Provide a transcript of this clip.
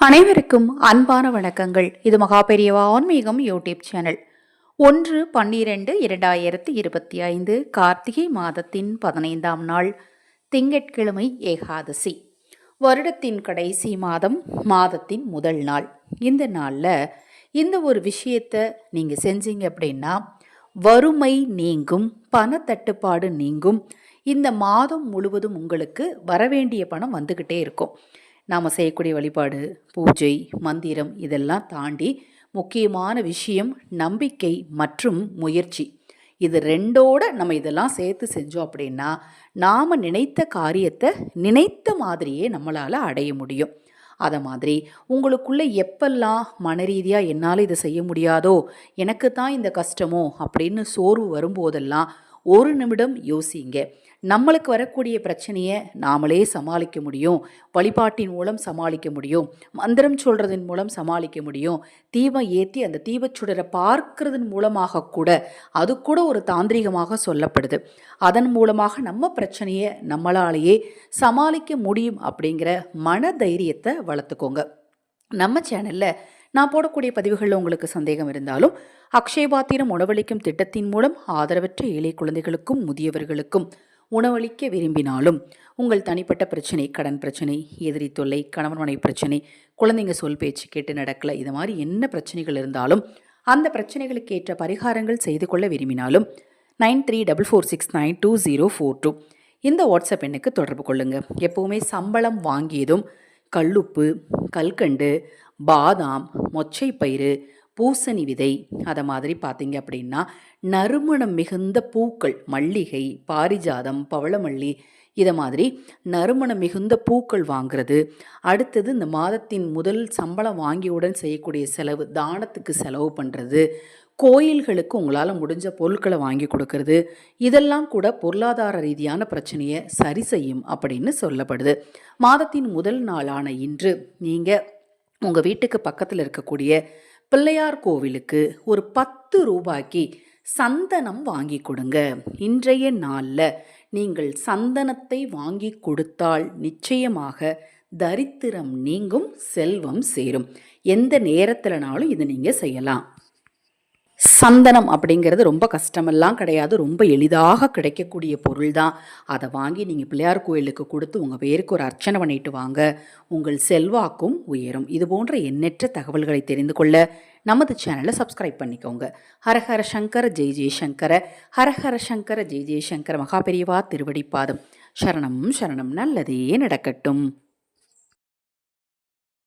அனைவருக்கும் அன்பான வணக்கங்கள். இது மகாபெரியவா ஆன்மீகம் யூடியூப் சேனல். ஒன்று பன்னிரெண்டு இரண்டாயிரத்தி இருபத்தி ஐந்து கார்த்திகை மாதத்தின் பதினைந்தாம் நாள் திங்கட்கிழமை ஏகாதசி. வருடத்தின் கடைசி மாதம் மாதத்தின் முதல் நாள். இந்த நாளில் இந்த ஒரு விஷயத்தை நீங்கள் செஞ்சீங்க அப்படின்னா வறுமை நீங்கும் பணத்தட்டுப்பாடு நீங்கும். இந்த மாதம் முழுவதும் உங்களுக்கு வரவேண்டிய பணம் வந்துக்கிட்டே இருக்கும். நாம் செய்யக்கூடிய வழிபாடு பூஜை மந்திரம் இதெல்லாம் தாண்டி முக்கியமான விஷயம் நம்பிக்கை மற்றும் முயற்சி. இது ரெண்டோட நம்ம இதெல்லாம் சேர்த்து செஞ்சோம் அப்படின்னா நாம் நினைத்த காரியத்தை நினைத்த மாதிரியே நம்மளால் அடைய முடியும். அதை மாதிரி உங்களுக்குள்ளே எப்பெல்லாம் மன ரீதியாக என்னால் இதை செய்ய முடியாதோ எனக்கு தான் இந்த கஷ்டமோ அப்படின்னு சோர்வு வரும்போதெல்லாம் ஒரு நிமிடம் யோசிங்க நம்மளுக்கு வரக்கூடிய பிரச்சனையை நாமளே சமாளிக்க முடியும். வழிபாட்டின் மூலம் சமாளிக்க முடியும். மந்திரம் சொல்கிறதன் மூலம் சமாளிக்க முடியும். தீபம் ஏற்றி அந்த தீபச்சுடரை பார்க்கறதன் மூலமாக கூட அது கூட ஒரு தாந்திரிகமாக சொல்லப்படுது. அதன் மூலமாக நம்ம பிரச்சனையை நம்மளாலேயே சமாளிக்க முடியும் அப்படிங்கிற மன தைரியத்தை வளர்த்துக்கோங்க. நம்ம சேனலில் நான் போடக்கூடிய பதிவுகளில் உங்களுக்கு சந்தேகம் இருந்தாலும் அக்ஷயபாத்திரம் உணவளிக்கும் திட்டத்தின் மூலம் ஆதரவற்ற ஏழை குழந்தைகளுக்கும் முதியவர்களுக்கும் உணவளிக்க விரும்பினாலும் உங்கள் தனிப்பட்ட பிரச்சனை கடன் பிரச்சனை எதிரி தொல்லை கணவன் மனை பிரச்சனை குழந்தைங்க சொல் பேச்சு கேட்டு நடக்கல இது மாதிரி என்ன பிரச்சனைகள் இருந்தாலும் அந்த பிரச்சனைகளுக்கு ஏற்ற பரிகாரங்கள் செய்து கொள்ள விரும்பினாலும் nine three double four six nine two zero four two இந்த வாட்ஸ்அப் எண்ணுக்கு தொடர்பு கொள்ளுங்கள் எப்போவுமே சம்பளம் வாங்கியதும் கல்லுப்பு கல்கண்டு பாதாம் மொச்சை பயிறு பூசணி விதை அதை மாதிரி பார்த்தீங்க அப்படின்னா நறுமணம் மிகுந்த பூக்கள் மல்லிகை பாரிஜாதம் பவளமல்லி இதை மாதிரி நறுமணம் மிகுந்த பூக்கள் வாங்குறது. அடுத்தது இந்த மாதத்தின் முதல் சம்பளம் வாங்கியவுடன் செய்யக்கூடிய செலவு தானத்துக்கு செலவு பண்ணுறது கோயில்களுக்கு உங்களால் முடிஞ்ச பொருட்களை வாங்கி கொடுக்கறது. இதெல்லாம் கூட பொருளாதார ரீதியான பிரச்சனையை சரி செய்யும் அப்படின்னு சொல்லப்படுது. மாதத்தின் முதல் நாளான இன்று நீங்கள் உங்கள் வீட்டுக்கு பக்கத்தில் இருக்கக்கூடிய பிள்ளையார் கோவிலுக்கு ஒரு பத்து ரூபாய்க்கு சந்தனம் வாங்கி கொடுங்க. இன்றைய நாளில் நீங்கள் சந்தனத்தை வாங்கி கொடுத்தால் நிச்சயமாக தரித்திரம் நீங்கும் செல்வம் சேரும். எந்த நேரத்திலனாலும் இதை நீங்கள் செய்யலாம். சந்தனம் அப்படிங்கிறது ரொம்ப கஷ்டமெல்லாம் கிடையாது. ரொம்ப எளிதாக கிடைக்கக்கூடிய பொருள் தான் அதை வாங்கி நீங்கள் பிள்ளையார் கோயிலுக்கு கொடுத்து உங்கள் பேருக்கு ஒரு அர்ச்சனை பண்ணிட்டு வாங்க. உங்கள் செல்வாக்கும் உயரும். இது போன்ற எண்ணற்ற தகவல்களை தெரிந்து கொள்ள நமது சேனலை சப்ஸ்கிரைப் பண்ணிக்கோங்க. ஹரஹர சங்கர ஜெய் ஜெய்சங்கர ஹரஹர சங்கர ஜெய் ஜெய்சங்கர மகாபெரிவா திருவடிப்பாதம். சரணம் சரணம். நல்லதே நடக்கட்டும்.